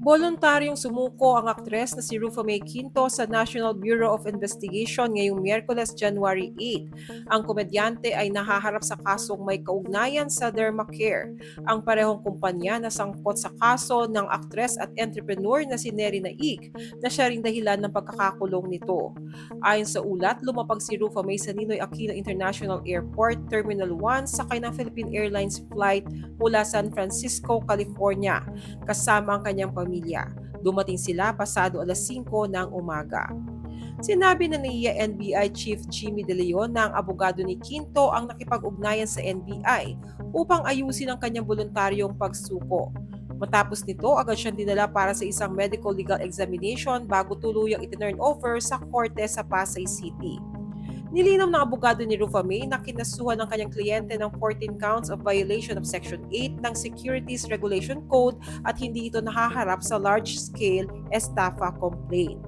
Voluntaryong sumuko ang aktres na si Rufa May Quinto sa National Bureau of Investigation ngayong Miyerkules, January 8. Ang komedyante ay nahaharap sa kasong may kaugnayan sa Dermacare, ang parehong kumpanya na sangkot sa kaso ng aktres at entrepreneur na si Neri Naik na siya ring dahilan ng pagkakakulong nito. Ayon sa ulat, lumapag si Rufa May sa Ninoy Aquino International Airport, Terminal 1 sakay ng Philippine Airlines flight mula San Francisco, California kasama ang kanyang pamilya. Dumating sila pasado alas 5 ng umaga. Sinabi na niya NBI Chief Jimmy De Leon na ang abogado ni Quinto ang nakipag-ugnayan sa NBI upang ayusin ang kanyang voluntaryong pagsuko. Matapos nito, agad siyang dinala para sa isang medical legal examination bago tuluyang itinurn over sa korte sa Pasay City. Nilinaw ng abogado ni Rufa May na kinasuhan ng kanyang kliyente ng 14 counts of violation of Section 8 ng Securities Regulation Code at hindi ito nahaharap sa large-scale estafa complaint.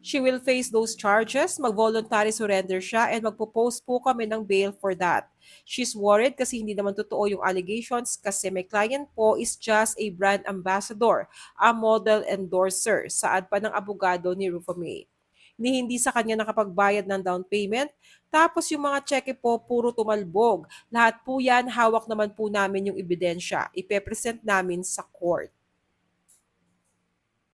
She will face those charges, mag-voluntary surrender siya, and magpo-post po kami ng bail for that. She's worried kasi hindi naman totoo yung allegations kasi my client po is just a brand ambassador, a model endorser, saad pa ng abogado ni Rufa May ni hindi sa kanya nakapagbayad ng down payment. Tapos yung mga cheque po, puro tumalbog. Lahat po yan, hawak naman po namin yung ebidensya. Ipepresent namin sa court.